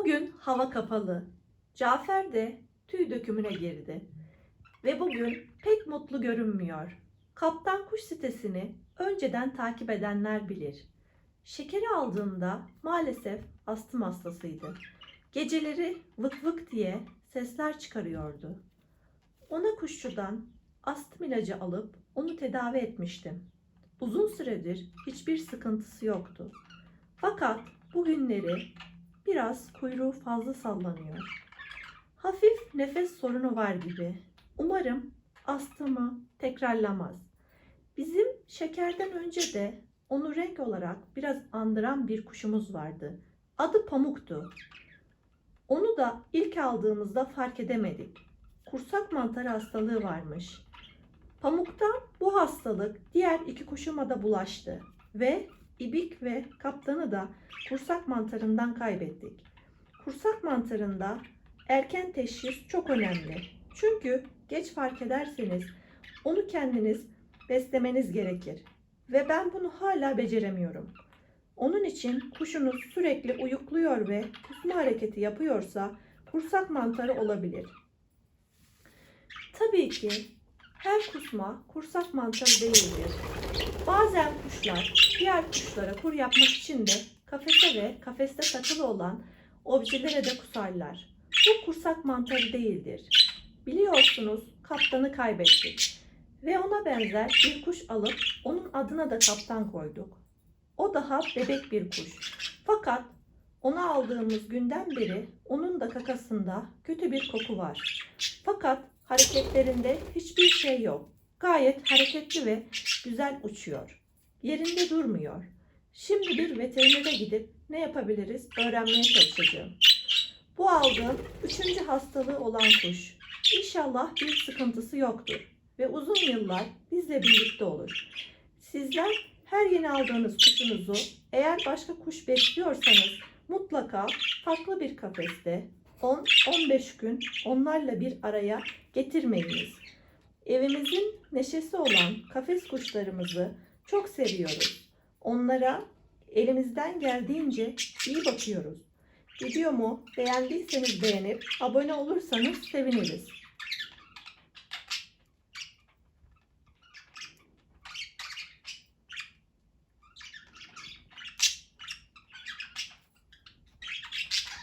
Bugün hava kapalı. Cafer de tüy dökümüne girdi. Ve bugün pek mutlu görünmüyor. Kaptan Kuş sitesini önceden takip edenler bilir. Şekeri aldığında maalesef astım hastasıydı. Geceleri vık vık diye sesler çıkarıyordu. Ona kuşçudan astım ilacı alıp onu tedavi etmiştim. Uzun süredir hiçbir sıkıntısı yoktu. Fakat bugünleri biraz kuyruğu fazla sallanıyor. Hafif nefes sorunu var gibi. Umarım astımı tekrarlamaz. Bizim şekerden önce de onu renk olarak biraz andıran bir kuşumuz vardı. Adı Pamuk'tu. Onu da ilk aldığımızda fark edemedik. Kursak mantarı hastalığı varmış. Pamuk'ta bu hastalık diğer iki kuşuma da bulaştı ve ibik ve kaptanı da kursak mantarından kaybettik. Kursak mantarında erken teşhis çok önemli. Çünkü geç fark ederseniz onu kendiniz beslemeniz gerekir. Ve ben bunu hala beceremiyorum. Onun için kuşunuz sürekli uyukluyor ve kusma hareketi yapıyorsa kursak mantarı olabilir. Tabii ki her kusma kursak mantarı değildir. Bazen kuşlar diğer kuşlara kur yapmak için de kafese ve kafeste takılı olan objelere de kusarlar. Bu kursak mantarı değildir. Biliyorsunuz kaptanı kaybettik ve ona benzer bir kuş alıp onun adına da kaptan koyduk. O daha bebek bir kuş. Fakat onu aldığımız günden beri onun da kakasında kötü bir koku var. Fakat hareketlerinde hiçbir şey yok. Gayet hareketli ve güzel uçuyor. Yerinde durmuyor. Şimdi bir veterinere gidip ne yapabiliriz öğrenmeye çalışacağım. Bu aldığım üçüncü hastalığı olan kuş. İnşallah bir sıkıntısı yoktur ve uzun yıllar bizle birlikte olur. Sizler her yeni aldığınız kuşunuzu eğer başka kuş besliyorsanız mutlaka farklı bir kafeste 10-15 gün onlarla bir araya getirmeyiniz. Evimizin neşesi olan kafes kuşlarımızı çok seviyoruz. Onlara elimizden geldiğince iyi bakıyoruz. Videomu beğendiyseniz beğenip abone olursanız seviniriz.